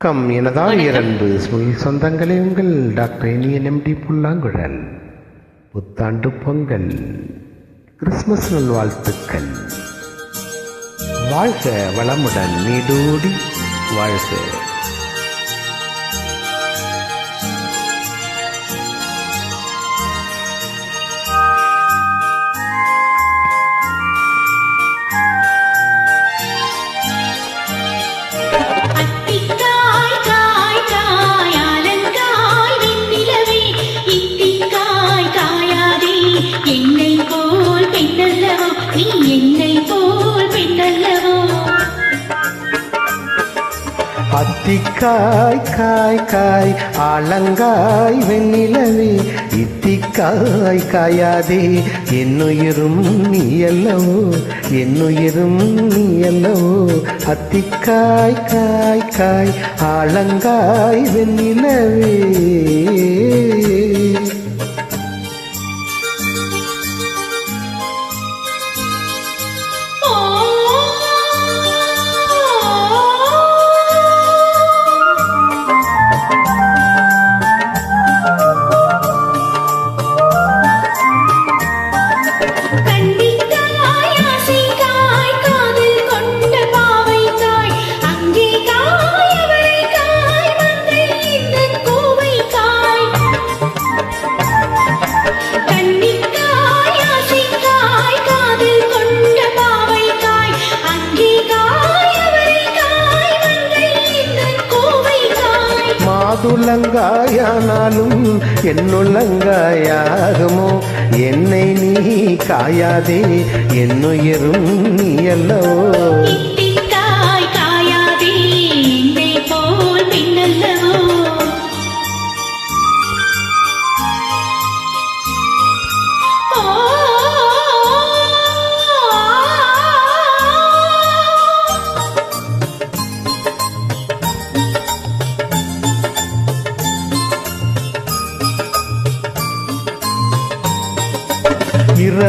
வணக்கம். எனதான் இரண்டு சொல் சொந்தங்களே உங்கள். டாக்டர் இனியன் எம்டி புல்லாங்குழல். புத்தாண்டு பொங்கல். கிறிஸ்மஸ் நல்வாழ்த்துக்கள். வாழ்க வளமுடன். நீடூடி. வாழ்க. இத்திக்காய் காய் காய் ஆலங்காய் வெண்ணிலவே. இத்திக்காய் காயாதே என்னுயிரும் நீ அல்லவோ என்னுயிரும் நீ அல்லவோ அத்திக்காய் காய் காய் ஆலங்காய் வெண்ணிலவே. மாதுளங்காயானாலும் என்னுள்ளங்காயாகுமோ என்னை நீ காயாதே என்னுயிரும் நீ அல்லவோ?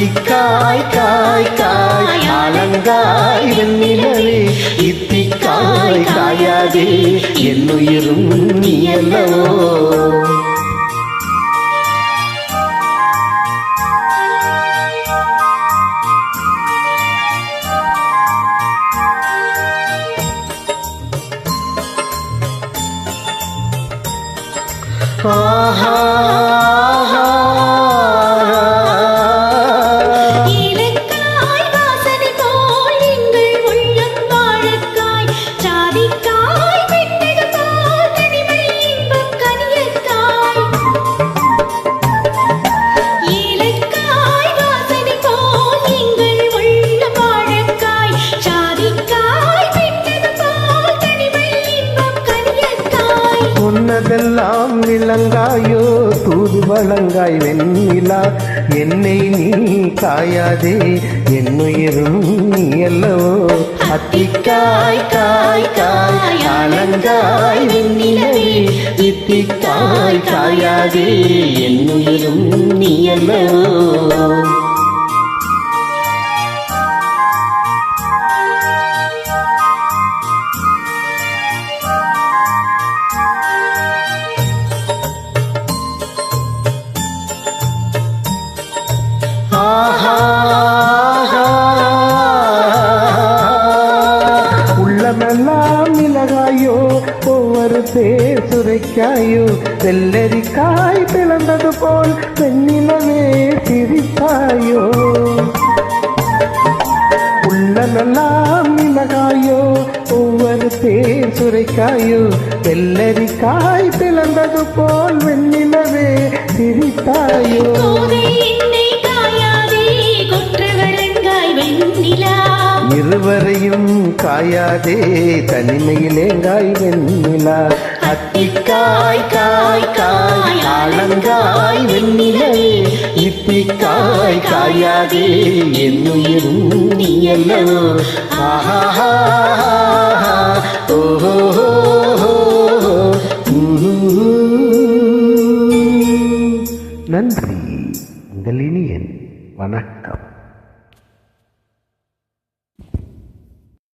இத்திக்காய் காய் காய் ஆலங்காய் வெண்ணிலவே. இத்திக்காய் காயாதே என்னுயிரும் நீ அல்லவோ ஆஹா. சொன்னதெல்லாம் விளங்காயோ தூது வழங்காய் வெண்ணிலா. என்னை நீ காயாதே என்னுயிரும் நீ அல்லவோ? அத்திக்காய் காய் காய் ஆலங்காய் வெண்ணிலவே. இத்திக்காய் காயாதே என்னுயிரும் நீ அல்லவோ? மிளகாயோ? ஒவ்வொரு தேர் சுரைக்காயோ? வெள்ளரிக்காய் பிளந்தது போல் வெண்ணிலவே சிரித்தாயோ? கோதை என்னை காயாதே கொற்றவரங்காய் வெண்ணிலா. இருவரையும் காயாதே தனிமையில் ஏங்காய் வெண்ணிலா. அத்திக்காய் காய் காய் ஆலங்காய் வெண்ணிலை. இத்திக்காய் காயாதே என்னுயிரும் நீ அல்லவோ ஆஹா ஓஹோ நன்றி. உங்கள் இனியன் வணக்கம்.